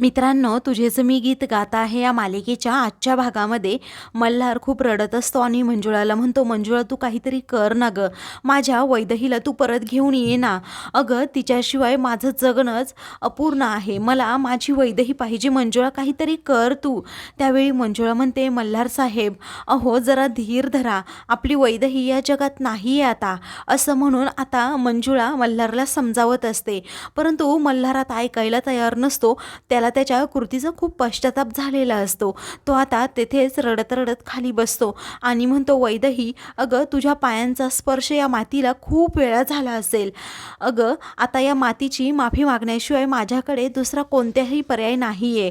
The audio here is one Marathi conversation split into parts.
मित्रांनो तुझेच मी गीत गात आहे या मालिकेच्या आजच्या भागामध्ये मल्हार खूप रडत असतो आणि मंजुळाला म्हणतो मंजुळा तू काहीतरी कर ना गं. माझ्या वैदहीला तू परत घेऊन ये ना. अगं तिच्याशिवाय माझं जगणंच अपूर्ण आहे. मला माझी वैदही पाहिजे. मंजुळा काहीतरी कर तू. त्यावेळी मंजुळा म्हणते मल्हार साहेब अहो जरा धीर धरा. आपली वैदही या जगात नाही आहे आता. असं म्हणून आता मंजुळा मल्हारला समजावत असते. परंतु मल्हार आता ऐकायला तयार नसतो. त्याला त्याच्या कृतीचा खूप पश्चाताप झालेला असतो. तो आता तेथेच रडत रडत खाली बसतो. आणि म्हणतो वैदही अगं तुझ्या पायांचा स्पर्श या मातीला खूप वेळा झाला असेल. अगं आता या मातीची माफी मागण्याशिवाय माझ्याकडे दुसरा कोणत्याही पर्याय नाही आहे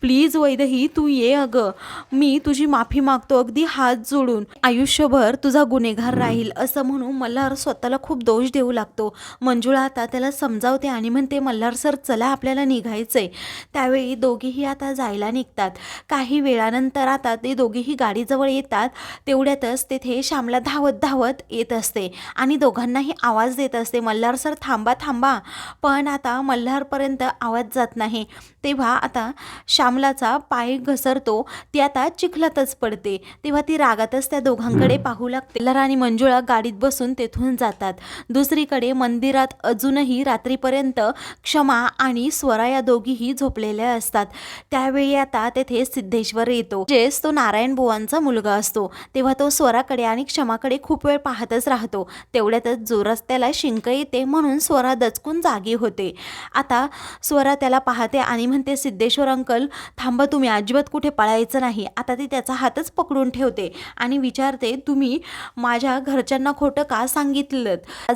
प्लीज वैदही तू ये अगं. मी तुझी माफी मागतो. अगदी हात जोडून. आयुष्यभर तुझा गुन्हेगार राहील. असं म्हणून मल्हार स्वतःला खूप दोष देऊ लागतो. मंजुळा आता त्याला समजावते आणि म्हणते मल्हार सर चला आपल्याला निघायचंय. त्यावेळी दोघेही आता जायला निघतात. काही वेळानंतर आता ते दोघेही गाडीजवळ येतात. तेवढ्यातच तेथे श्यामला धावत धावत येत असते आणि दोघांनाही आवाज देत असते मल्हार सर थांबा थांबा. पण आता मल्हारपर्यंत आवाज जात नाही. तेव्हा आता श्यामलाचा पाय घसरतो ती आता चिखलातच पडते. तेव्हा ती रागातच त्या दोघांकडे पाहू लागते. मल्हार आणि मंजुळा गाडीत बसून तेथून जातात. दुसरीकडे मंदिरात अजूनही रात्रीपर्यंत क्षमा आणि स्वरा या दोघीही झोपलेले असतात. त्यावेळी आता तेथे सिद्धेश्वर येतो जेस तो नारायण बुवांचा मुलगा असतो. तेव्हा तो स्वराकडे आणि क्षमाकडे खूप वेळ पाहतच राहतो. तेवढ्यातच जोरात त्याला शिंक येते म्हणून स्वरा दचकून जागी होते. आता स्वरा त्याला पाहते आणि म्हणते सिद्धेश्वर अंकल थांबा तुम्ही अजिबात कुठे पळायचं नाही. आता ती त्याचा हातच पकडून ठेवते आणि विचारते तुम्ही माझ्या घरच्यांना खोटं का सांगितलं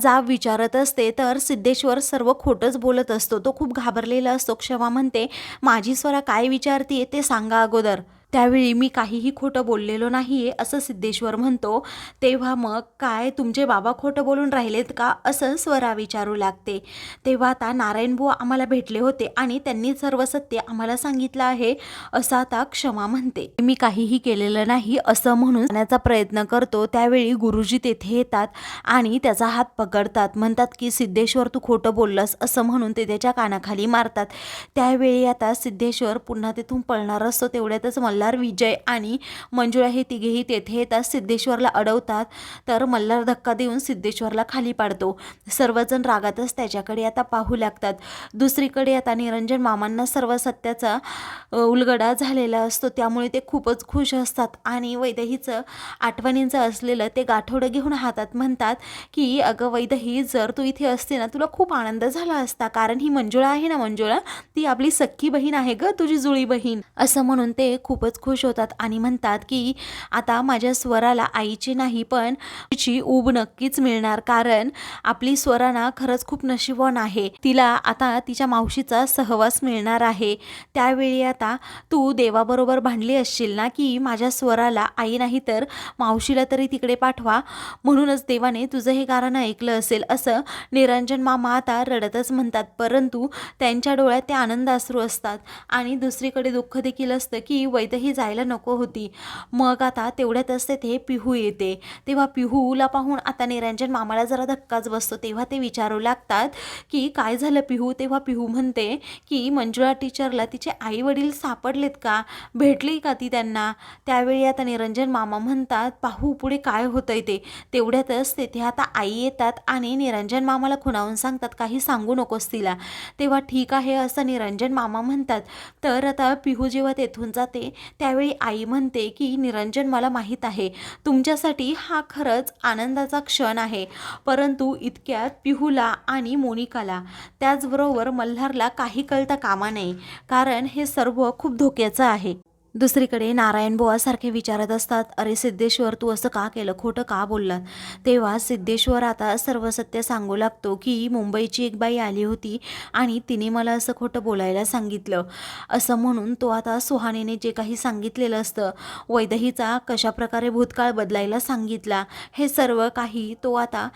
जा विचारत असते तर सिद्धेश्वर सर्व खोटंच बोलत असतो. तो खूप घाबरलेला असतो. क्षमा म्हणते माझी स्वरा काय विचारतीये ते सांगा अगोदर. त्यावेळी मी काहीही खोटं बोललेलो नाही आहे असं सिद्धेश्वर म्हणतो. तेव्हा मग काय तुमचे बाबा खोटं बोलून राहिलेत का असं स्वरा विचारू लागते. तेव्हा आता नारायणबुवा आम्हाला भेटले होते आणि त्यांनी सर्व सत्य आम्हाला सांगितलं आहे असं आता क्षमा म्हणते. मी काहीही केलेलं नाही असं म्हणून जाण्याचा प्रयत्न करतो. त्यावेळी गुरुजी तेथे येतात आणि त्याचा हात पकडतात. म्हणतात की सिद्धेश्वर तू खोटं बोललंस असं म्हणून ते त्याच्या कानाखाली मारतात. त्यावेळी आता सिद्धेश्वर पुन्हा तिथून पळणार असतो तेवढ्यातच मल्हार विजय आणि मंजुळा हे तिघेही तेथे येतात. सिद्धेश्वरला अडवतात तर मल्हार धक्का देऊन सिद्धेश्वरला खाली पाडतो. सर्वजण रागातच त्याच्याकडे आता पाहू लागतात. दुसरीकडे आता निरंजन मामांना सर्व सत्याचा उलगडा झालेला असतो. त्यामुळे ते खूपच खुश असतात आणि वैदहीचं आठवणींचं असलेलं ते गाठोडं घेऊन हातात म्हणतात की अगं वैदही जर तू इथे असते ना तुला खूप आनंद झाला असता. कारण ही मंजुळा आहे ना मंजुळा ती आपली सख्खी बहीण आहे ग तुझी जुळी बहीण. असं म्हणून ते खूपच खुश होतात आणि म्हणतात की आता माझ्या स्वराला आईची नाही पण तिची ऊब नक्कीच मिळणार. कारण आपली स्वराना खरंच खूप नशिबवान आहे. तिला आता तिच्या मावशीचा सहवास मिळणार आहे. त्यावेळी आता तू देवाबरोबर भांडली असशील ना की माझ्या स्वराला आई नाही तर मावशीला तरी तिकडे पाठवा. म्हणूनच देवाने तुझं हे गाणं ऐकलं असेल. असं निरंजन मामा आता रडतच म्हणतात. परंतु त्यांच्या डोळ्यात ते आनंद असतात. आणि दुसरीकडे दुःख देखील असतं की वैदही जायला नको होती. मग आता तेवढ्यातच तेथे पिहू येते. तेव्हा पिहूला पाहून आता निरंजन मामाला जरा धक्काच बसतो. तेव्हा ते विचारू लागतात की काय झालं पिहू? तेव्हा पिहू म्हणते की मंजुळा टीचरला तिचे आई वडील सापडलेत का? भेटली का ती त्यांना? त्यावेळी आता निरंजन मामा म्हणतात पाहू पुढे काय होतंय ते. तेवढ्यातच तेथे आता आई येतात आणि निरंजन मामाला खुणावून सांगतात काही सांगू नकोस तिला. तेव्हा ठीक आहे असं निरंजन मामा म्हणतात. तर आता पिहू जेव्हा तेथून जाते त्यावेळी आई म्हणते की निरंजन मला माहीत आहे तुमच्यासाठी हा खरंच आनंदाचा क्षण आहे. परंतु इतक्यात पिहूला आणि मोनिकाला त्याचबरोबर मल्हारला काही कळता कामा नये. कारण हे सर्व खूप धोक्याचं आहे. दुसरीकडे नारायण बुवासारखे विचारत असतात अरे सिद्धेश्वर तू असं का केलं? खोटं का बोललात तेव्हा सिद्धेश्वर आता सर्व सत्य सांगू लागतो की मुंबईची एक बाई आली होती आणि तिने मला असं खोटं बोलायला सांगितलं. असं म्हणून तो आता सुहानेने जे काही सांगितलेलं असतं वैदहीचा कशाप्रकारे भूतकाळ बदलायला सांगितला हे सर्व काही तो आता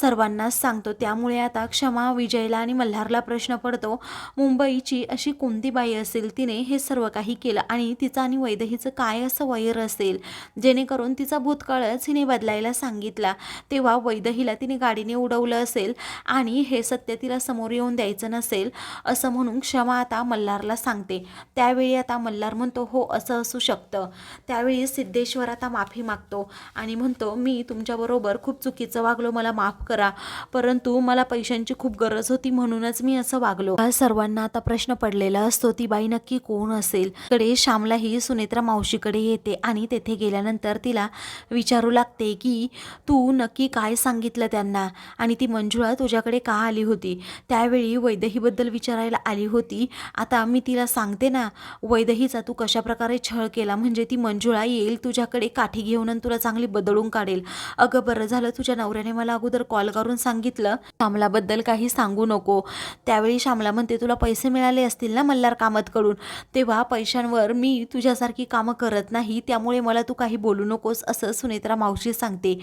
सर्वांनाच सांगतो. त्यामुळे आता क्षमा विजयला आणि मल्हारला प्रश्न पडतो मुंबईची अशी कोणती बाई असेल? तिने हे सर्व काही केलं आणि तिचा मंजुळाचं आणि वैदेहीचं काय असं वैर असेल? जेणेकरून तिचा भूतकाळच हिने बदलायला सांगितला. तेव्हा वैदहीला तिने गाडीने उडवलं असेल आणि हे सत्य तिला समोर येऊन द्यायचं नसेल असं म्हणून क्षमा आता मल्हारला सांगते. त्यावेळी आता मल्हार म्हणतो हो असं असू शकतं. त्यावेळी सिद्धेश्वर आता माफी मागतो आणि म्हणतो मी तुमच्याबरोबर खूप चुकीचं वागलो मला माफ करा. परंतु मला पैशांची खूप गरज होती म्हणूनच मी असं वागलो. सर्वांना आता प्रश्न पडलेला असतो ती बाई नक्की कोण असेल? कडे श्यामलाही ही सुनेत्रा मावशीकडे येते आणि तेथे गेल्यानंतर तिला विचारू लागते की तू नक्की काय सांगितलं त्यांना? आणि ती मंजुळा तुझ्याकडे का आली होती? त्यावेळी वैदहीबद्दल विचारायला आली होती. आता मी तिला सांगते ना वैदहीचा तू कशा प्रकारे छळ केला? म्हणजे ती मंजुळा येईल तुझ्याकडे काठी घेऊन आणि तुला चांगली बदलून काढेल. अगं बरं झालं तुझ्या नवऱ्याने मला अगोदर कॉल करून सांगितलं. श्यामलाबद्दल काही सांगू नको. त्यावेळी श्यामला म्हणते तुला पैसे मिळाले असतील ना मल्हार कामतकडून? तेव्हा पैशांवर मी तुझ्यासारखी कामं करत नाही त्यामुळे मला तू काही बोलू नकोस असं सुनेत्रा मावशी सांगते.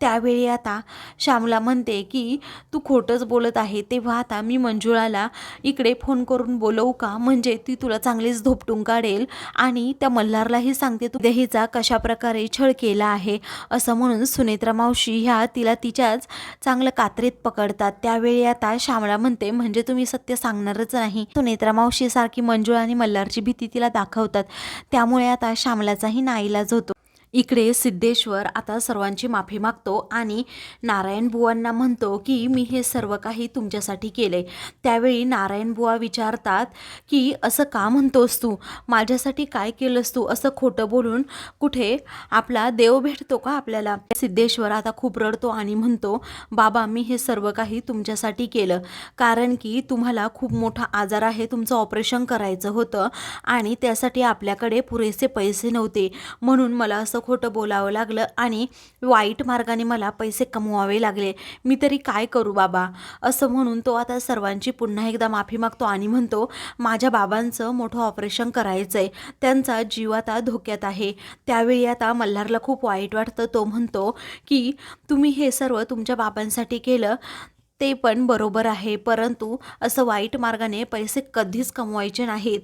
त्यावेळी आता श्यामला म्हणते की तू खोटंच बोलत आहे तेव्हा आता मी मंजुळाला इकडे फोन करून बोलवू का? म्हणजे ती तुला चांगलीच धोपटून काढेल आणि त्या मल्हारलाही सांगते तू दहीचा कशा प्रकारे छळ केला आहे? असं म्हणून सुनेत्रा मावशी ह्या तिला तिच्याच चांगलं कात्रीत पकडतात. त्यावेळी आता श्यामला म्हणते म्हणजे तुम्ही सत्य सांगणारच नाही. सुनेत्रा मावशी सारखी मंजुळा आणि मल्हारची भीती तिला दाखवतात. त्यामुळे आता श्यामलाचाही नाईलाज होतो. इकडे सिद्धेश्वर आता सर्वांची माफी मागतो आणि नारायण बुवांना म्हणतो की मी हे सर्व काही तुमच्यासाठी केले. त्यावेळी नारायण बुवा विचारतात की असं का म्हणतोस तू? माझ्यासाठी काय केलंस तू? असं खोटं बोलून कुठे आपला देव भेटतो का आपल्याला? सिद्धेश्वर आता खूप रडतो आणि म्हणतो बाबा मी हे सर्व काही तुमच्यासाठी केलं. कारण की तुम्हाला खूप मोठा आजार आहे. तुमचं ऑपरेशन करायचं होतं आणि त्यासाठी आपल्याकडे पुरेसे पैसे नव्हते. म्हणून मला असं खोटं बोलावं लागलं आणि वाईट मार्गाने मला पैसे कमवावे लागले. मी तरी काय करू बाबा? असं म्हणून तो आता सर्वांची पुन्हा एकदा माफी मागतो आणि म्हणतो माझ्या बाबांचं मोठं ऑपरेशन करायचं आहे त्यांचा जीव आता धोक्यात आहे. त्यावेळी आता मल्हारला खूप वाईट वाटतं. तो म्हणतो की तुम्ही हे सर्व तुमच्या बाबांसाठी केलं. ते पण बरोबर आहे. परंतु असं वाईट मार्गाने पैसे कधीच कमवायचे नाहीत.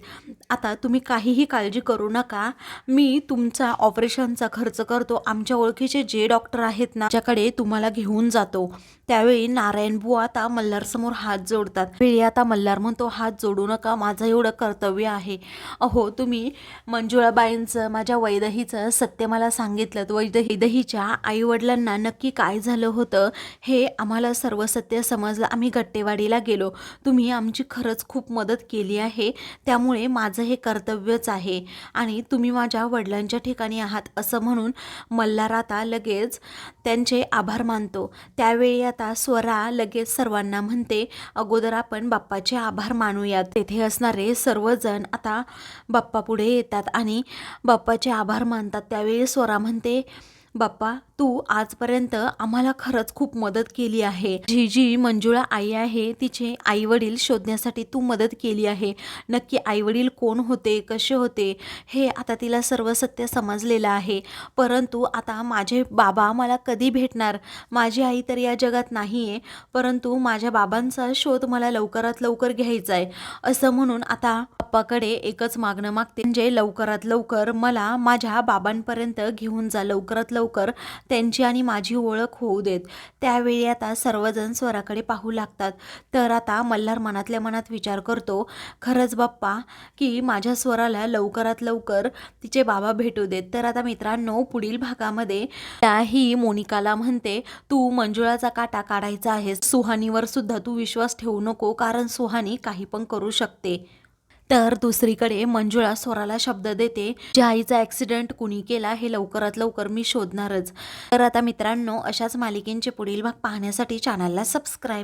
आता तुम्ही काहीही काळजी करू नका. मी तुमचा ऑपरेशनचा खर्च करतो. आमच्या ओळखीचे जे डॉक्टर आहेत ना ज्याकडे तुम्हाला घेऊन जातो. त्यावेळी नारायणबुवा आता मल्हारसमोर हात जोडतात. वेळी आता मल्हार म्हणतो हात जोडू नका माझं एवढं कर्तव्य आहे. अहो तुम्ही मंजुळाबाईंचं माझ्या वैदहीचं सत्य मला सांगितलं. वैदही वैदहीच्या आईवडिलांना नक्की काय झालं होतं हे आम्हाला सर्व सत्य समजलं. आम्ही गट्टेवाडीला गेलो. तुम्ही आमची खरंच खूप मदत केली आहे. त्यामुळे माझं हे कर्तव्यच आहे. आणि तुम्ही माझ्या वडिलांच्या ठिकाणी आहात असं म्हणून मल्हार आता लगेच त्यांचे आभार मानतो. त्यावेळी आता आता स्वरा लगेच सर्वांना म्हणते अगोदर आपण बाप्पाचे आभार मानूयात. तेथे असणारे सर्वजण आता बाप्पा पुढे येतात आणि बाप्पाचे आभार मानतात. त्यावेळी स्वरा म्हणते बाप्पा तू आजपर्यंत आम्हाला खरंच खूप मदत केली आहे. जी जी मंजुळा आई आहे तिचे आई वडील शोधण्यासाठी तू मदत केली आहे. नक्की आई वडील कोण होते कसे होते हे आता तिला सर्व सत्य समजलेलं आहे. परंतु आता माझे बाबा मला कधी भेटणार? माझी आई तर या जगात नाही आहे परंतु माझ्या बाबांचा शोध मला लवकरात लवकर घ्यायचा आहे असं म्हणून आता बाप्पाकडे एकच मागणं मागते. म्हणजे लवकरात लवकर मला माझ्या बाबांपर्यंत घेऊन जा लवकरात लवकर लवकर त्यांची आणि माझी ओळख होऊ देत. त्यावेळी आता सर्वजण स्वराकडे पाहू लागतात. तर आता मल्हार मनातल्या मनात विचार करतो खरंच बाप्पा की माझ्या स्वराला लवकरात लवकर तिचे बाबा भेटू देत. तर आता मित्रांनो पुढील भागामध्ये त्याही मोनिकाला म्हणते तू मंजुळाचा काटा काढायचा आहेस. सुहानीवर सुद्धा तू विश्वास ठेवू नको कारण सुहानी काही पण करू शकते. तर दुसरीकडे मंजुळा स्वराला शब्द देते ज्या आईचा ॲक्सिडेंट कुणी केला हे लवकरात लवकर मी शोधणारच. तर आता मित्रांनो अशाच मालिकेंचे पुढील भाग पाहण्यासाठी चॅनलला सबस्क्राईब